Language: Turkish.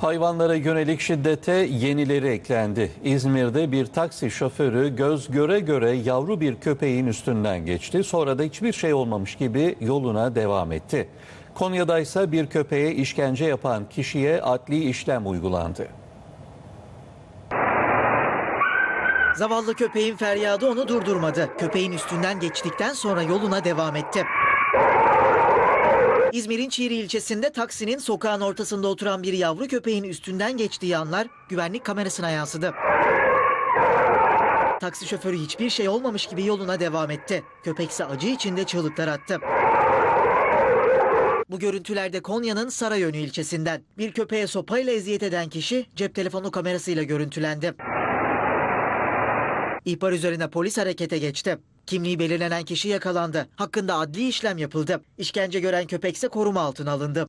Hayvanlara yönelik şiddete yenileri eklendi. İzmir'de bir taksi şoförü göz göre göre yavru bir köpeğin üstünden geçti. Sonra da hiçbir şey olmamış gibi yoluna devam etti. Konya'da ise bir köpeğe işkence yapan kişiye adli işlem uygulandı. Zavallı köpeğin feryadı onu durdurmadı. Köpeğin üstünden geçtikten sonra yoluna devam etti. İzmir'in Çiğri ilçesinde taksinin sokağın ortasında oturan bir yavru köpeğin üstünden geçtiği anlar güvenlik kamerasına yansıdı. Taksi şoförü hiçbir şey olmamış gibi yoluna devam etti. Köpekse acı içinde çığlıklar attı. Bu görüntülerde Konya'nın Sarayönü ilçesinden. Bir köpeğe sopayla eziyet eden kişi cep telefonu kamerasıyla görüntülendi. İhbar üzerine polis harekete geçti. Kimliği belirlenen kişi yakalandı. Hakkında adli işlem yapıldı. İşkence gören köpekse koruma altına alındı.